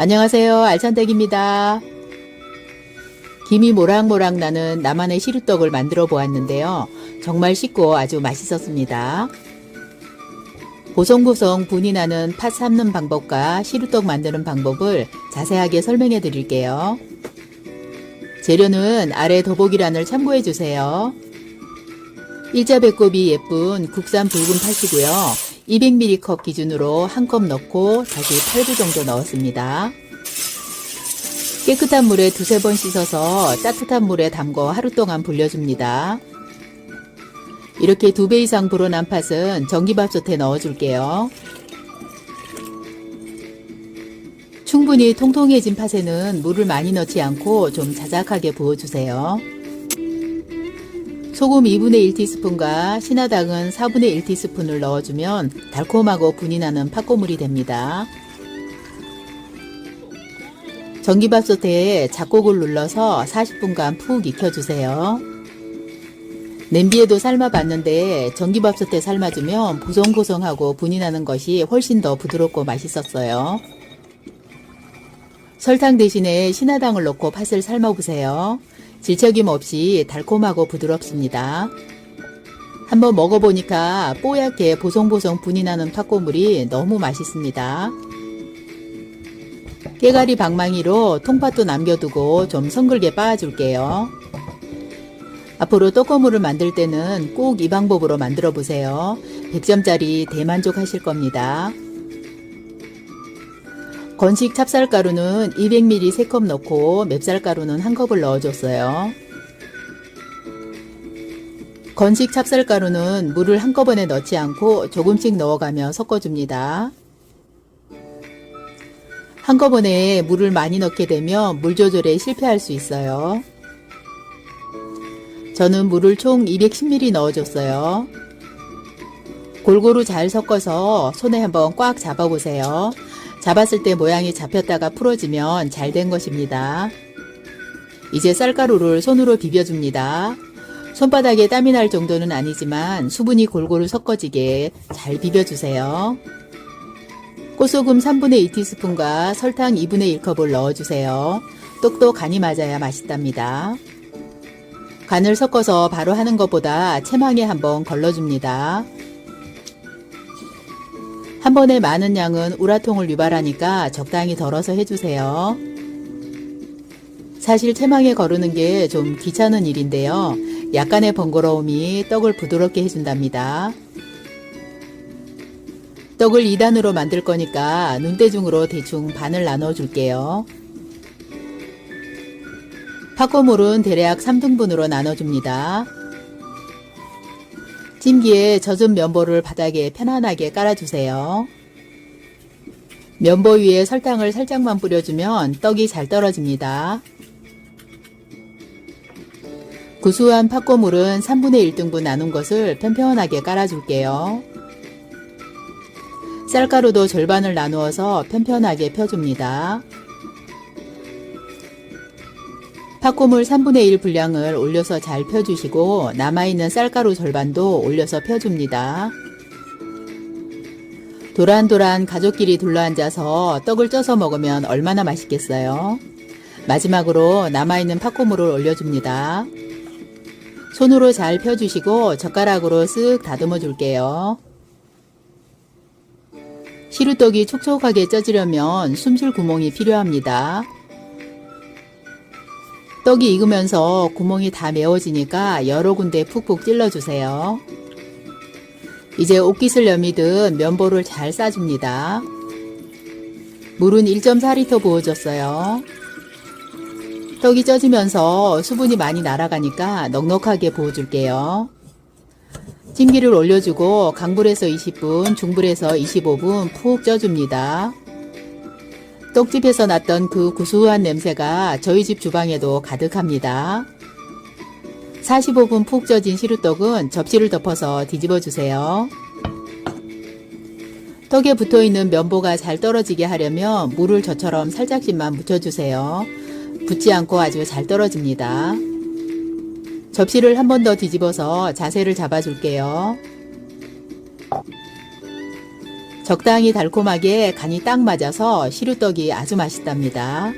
안녕하세요. 알찬댁입니다. 김이 모락모락 나는 나만의 시루떡을 만들어 보았는데요. 정말 쉽고 아주 맛있었습니다. 보송보송 분이 나는 팥 삶는 방법과 시루떡 만드는 방법을 자세하게 설명해 드릴게요. 재료는 아래 더보기란을 참고해 주세요. 일자 배꼽이 예쁜 국산 붉은 팥이고요. 200ml 컵 기준으로 한 컵 넣고 다시 8부 정도 넣었습니다. 깨끗한 물에 두세 번 씻어서 따뜻한 물에 담궈 하루 동안 불려줍니다. 이렇게 두 배 이상 불어난 팥은 전기밥솥에 넣어줄게요. 충분히 통통해진 팥에는 물을 많이 넣지 않고 좀 자작하게 부어주세요. 소금 2분의 1티스푼과 신화당은 4분의 1티스푼을 넣어주면 달콤하고 분이 나는 팥고물이 됩니다. 전기밥솥에 작곡을 눌러서 40분간 푹 익혀주세요. 냄비에도 삶아봤는데 전기밥솥에 삶아주면 보송보송하고 분이 나는 것이 훨씬 더 부드럽고 맛있었어요. 설탕 대신에 신화당을 넣고 팥을 삶아보세요. 질척임 없이 달콤하고 부드럽습니다. 한번 먹어보니까 뽀얗게 보송보송 분이 나는 팥고물이 너무 맛있습니다. 깨가리 방망이로 통팥도 남겨두고 좀 성글게 빻아줄게요. 앞으로 떡고물을 만들 때는 꼭 이 방법으로 만들어 보세요. 100점짜리 대만족 하실 겁니다. 건식 찹쌀가루는 200ml 3컵 넣고 맵쌀가루는 1컵을 넣어줬어요. 건식 찹쌀가루는 물을 한꺼번에 넣지 않고 조금씩 넣어가며 섞어줍니다. 한꺼번에 물을 많이 넣게 되면 물 조절에 실패할 수 있어요. 저는 물을 총 210ml 넣어줬어요. 골고루 잘 섞어서 손에 한번 꽉 잡아보세요. 잡았을 때 모양이 잡혔다가 풀어지면 잘 된 것입니다. 이제 쌀가루를 손으로 비벼줍니다. 손바닥에 땀이 날 정도는 아니지만 수분이 골고루 섞어지게 잘 비벼주세요. 꽃소금 3분의 2티스푼과 설탕 2분의 1컵을 넣어주세요. 똑똑 간이 맞아야 맛있답니다. 간을 섞어서 바로 하는 것보다 체망에 한번 걸러줍니다. 한 번에 많은 양은 우라통을 유발하니까 적당히 덜어서 해주세요. 사실 체망에 거르는 게 좀 귀찮은 일인데요. 약간의 번거로움이 떡을 부드럽게 해준답니다. 떡을 2단으로 만들 거니까 눈대중으로 대충 반을 나눠 줄게요. 팥고물은 대략 3등분으로 나눠줍니다. 찜기에 젖은 면보를 바닥에 편안하게 깔아주세요. 면보 위에 설탕을 살짝만 뿌려주면 떡이 잘 떨어집니다. 구수한 팥고물은 3분의 1등분 나눈 것을 편편하게 깔아줄게요. 쌀가루도 절반을 나누어서 편편하게 펴줍니다. 팥고물 3분의 1 분량을 올려서 잘 펴주시고 남아있는 쌀가루 절반도 올려서 펴줍니다. 도란도란 가족끼리 둘러앉아서 떡을 쪄서 먹으면 얼마나 맛있겠어요. 마지막으로 남아있는 팥고물을 올려줍니다. 손으로 잘 펴주시고 젓가락으로 쓱 다듬어 줄게요. 시루떡이 촉촉하게 쪄지려면 숨쉴 구멍이 필요합니다. 떡이 익으면서 구멍이 다 메워지니까 여러 군데 푹푹 찔러주세요. 이제 옷깃을 여미듯 면보를 잘 싸줍니다. 물은 1.4리터 부어줬어요. 떡이 쪄지면서 수분이 많이 날아가니까 넉넉하게 부어줄게요. 찜기를 올려주고 강불에서 20분, 중불에서 25분 푹 쪄줍니다. 떡집에서 났던 그 구수한 냄새가 저희 집 주방에도 가득합니다. 45분 푹 쪄진 시루떡은 접시를 덮어서 뒤집어 주세요. 떡에 붙어 있는 면보가 잘 떨어지게 하려면 물을 저처럼 살짝씩만 묻혀주세요. 붙지 않고 아주 잘 떨어집니다. 접시를 한 번 더 뒤집어서 자세를 잡아줄게요. 적당히 달콤하게 간이 딱 맞아서 시루떡이 아주 맛있답니다.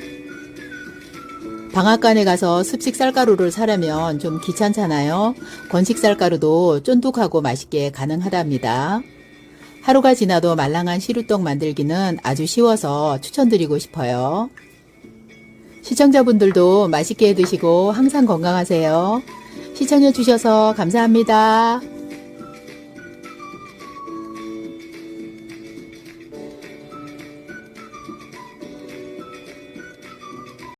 방앗간에 가서 습식 쌀가루를 사려면 좀 귀찮잖아요. 건식 쌀가루도 쫀득하고 맛있게 가능하답니다. 하루가 지나도 말랑한 시루떡 만들기는 아주 쉬워서 추천드리고 싶어요. 시청자분들도 맛있게 드시고 항상 건강하세요. 시청해주셔서 감사합니다.